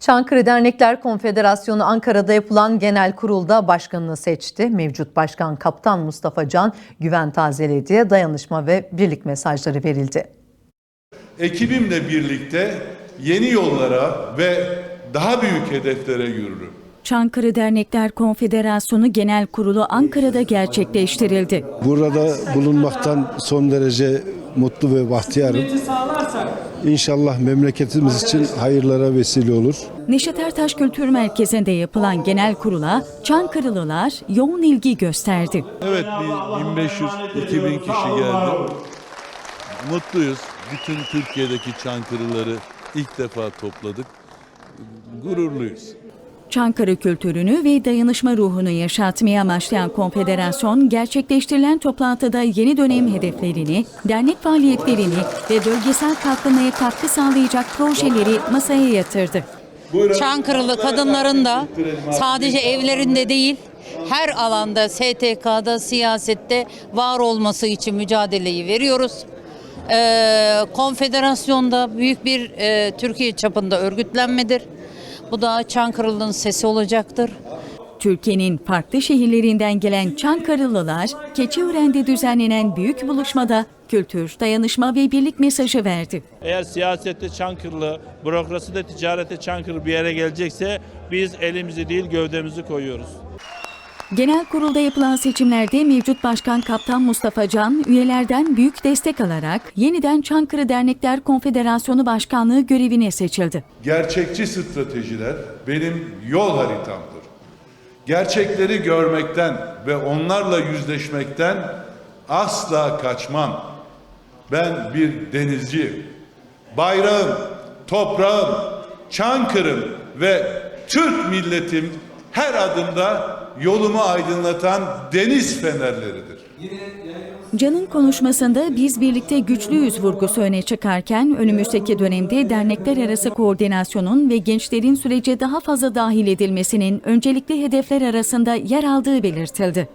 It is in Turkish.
Çankırı Dernekler Konfederasyonu Ankara'da yapılan genel kurulda başkanını seçti. Mevcut başkan Kaptan Mustafa Can güven tazeledi, dayanışma ve birlik mesajları verildi. Ekibimle birlikte yeni yollara ve daha büyük hedeflere yürürüm. Çankırı Dernekler Konfederasyonu Genel Kurulu Ankara'da gerçekleştirildi. Burada bulunmaktan son derece mutlu ve bahtiyarım. İnşallah memleketimiz için hayırlara vesile olur. Neşet Ertaş Kültür Merkezi'nde yapılan genel kurula Çankırılılar yoğun ilgi gösterdi. Evet bir 1500-2000 kişi geldi. Mutluyuz. Bütün Türkiye'deki Çankırıları ilk defa topladık. Gururluyuz. Çankırı kültürünü ve dayanışma ruhunu yaşatmaya amaçlayan konfederasyon gerçekleştirilen toplantıda yeni dönem hedeflerini, dernek faaliyetlerini ve bölgesel kalkınmaya katkı sağlayacak projeleri masaya yatırdı. Çankırılı kadınların da sadece evlerinde değil her alanda STK'da siyasette var olması için mücadeleyi veriyoruz. Ee, konfederasyonda büyük bir e, Türkiye çapında örgütlenmedir. Bu da Çankırılı'nın sesi olacaktır. Türkiye'nin farklı şehirlerinden gelen Çankırılılar, Keçiören'de düzenlenen büyük buluşmada kültür, dayanışma ve birlik mesajı verdi. Eğer siyasette Çankırılı, bürokraside, ticarette Çankırı bir yere gelecekse biz elimizi değil gövdemizi koyuyoruz. Genel kurulda yapılan seçimlerde mevcut başkan Kaptan Mustafa Can üyelerden büyük destek alarak yeniden Çankırı Dernekler Konfederasyonu Başkanlığı görevine seçildi. Gerçekçi stratejiler benim yol haritamdır. Gerçekleri görmekten ve onlarla yüzleşmekten asla kaçmam. Ben bir denizciyim. Bayrağım, toprağım, Çankırım ve Türk milletim her adımda yolumu aydınlatan deniz fenerleridir. Can'ın konuşmasında biz birlikte güçlüyüz vurgusu öne çıkarken önümüzdeki dönemde dernekler arası koordinasyonun ve gençlerin sürece daha fazla dahil edilmesinin öncelikli hedefler arasında yer aldığı belirtildi.